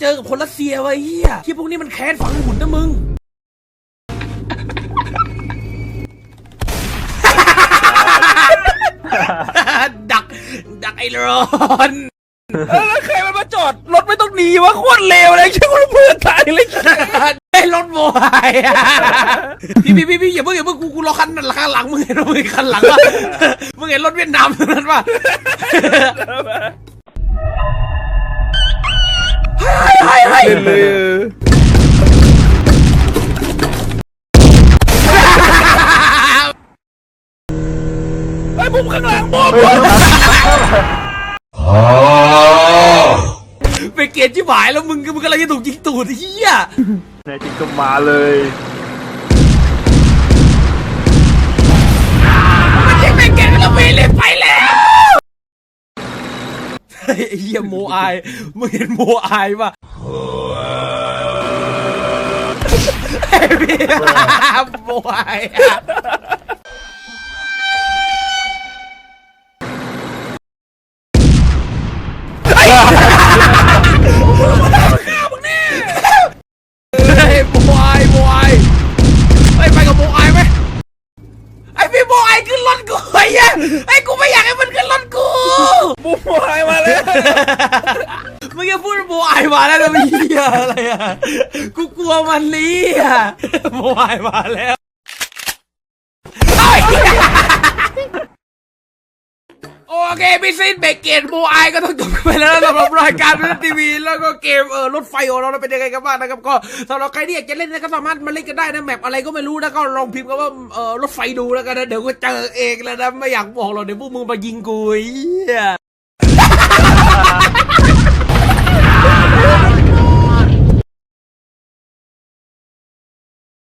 เจอกับคนรัสเซียไว้เฮียที่พวกนี้มันแค้นฝังหุ่นนะมึงดักดักไอ้ร้อนแล้วใครมันมาจอดรถไม่ต้องหนีวะโคตรเลวเลยชื่อเพื่อนตายเลยไอ้รถโมไยพี่พี่พี่พี่อย่าเพิ่งอย่าเพิ่งกูกูรอคันหลังหลังมึงเห็นว่ามึงเห็นคันหลังป่ะมึงเห็นรถเวียดนามตรงนั้นป่ะ เล่นเลยไอ้บุ้มข้างหลังบุ้มไปเกลียดชิบหายแล้วมึงมึงกำลังจะถูกยิงตูดไอ้เฮียแน่จริงก็มาเลยมันยิงไปเกลียดแล้วมีเลยไปแล้วไอ้เฮียโมอายมึงเห็นโมอายป่ะ พี่โมอายอะเฮ้ยโมไอโมไอไปไปกับโมไอไหมไอพี่โมไอขึ้นรถกูไอ้เหี้ยไอ้กูไม่อยากให้มันขึ้นรถกูบุ้มหายมาเลยมึ งจะพูดว่าโมไอมาแล้วนะพี่ยอะไรอะกูกลัวมันนี่อะโมไอมาแล้วโอเคพี่ซินเบรกเกตโมไอก็ต้องจบไปแล้วสำหรับรายการเล่นทีวี แล้วก็เกมเออรถไฟของเราเป็นยังไงกันบ้างนะครับก็สำหรับใครที่อยากจะเล่นนะก็สามารถมาเล่นกันได้นะแมปอะไรก็ไม่รู้นะก็ลองพิมพ์กันว่าเออรถไฟดูแล้วกันนะเดี๋ยวก็เจอเองแล้วนะไม่อยากบอกหรอกเดี๋ยวพวกมึงมายิงกูอ้เหี้ย